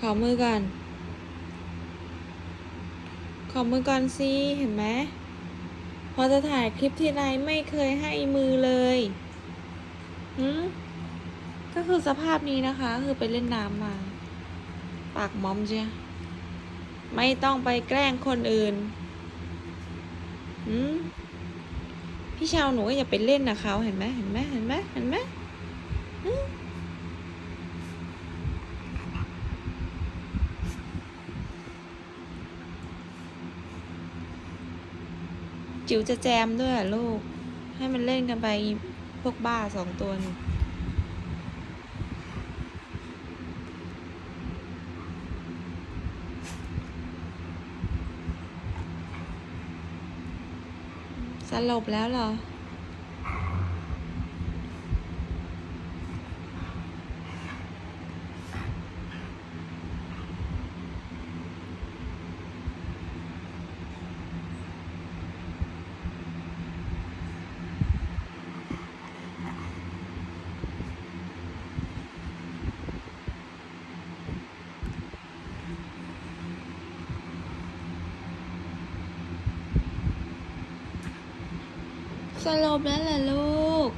ขอมือก่อน ขอมือก่อนสิ เห็นไหม พอจะถ่ายคลิปที่ไรไม่เคยให้มือเลยหืมก็คือสภาพนี้นะคะ คือไปเล่นน้ำมา ปากมอมเชียไม่ต้องไปแกล้งคนอื่นหืมพี่ชาวหนูก็อย่าไปเล่นนะเขาเห็นไหมเห็นไหมเห็นไหมเห็นไหมหืม จิ๋วจะแจมด้วยลูก ให้มันเล่นกันไปพวกบ้าสองตัวนี่สลบแล้วเหรอ สลบแล้วเหรอลูก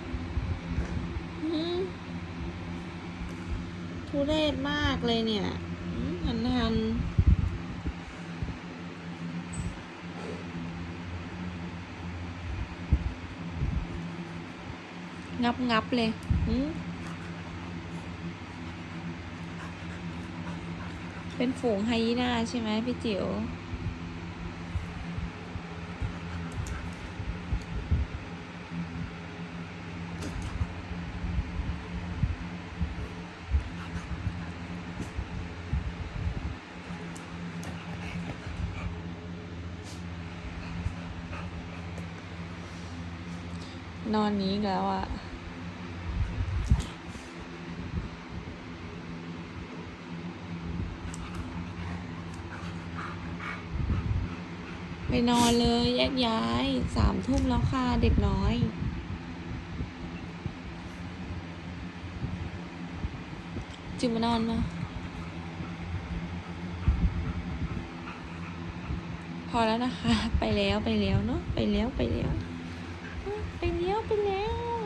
หืมทุเรศมากเลยเนี่ยหืมหันหันงับงับเลยหืมเป็นฝูงไฮยีน่าใช่ไหมพี่จิ๋ว นอนนี้แล้วอะไปนอนเลยแยกย้ายสามทุ่มแล้วค่ะเด็กน้อย จิมานอนมาพอแล้วนะคะ ไปแล้วไปแล้วเนาะไปแล้วไปแล้ว opinião, opinião.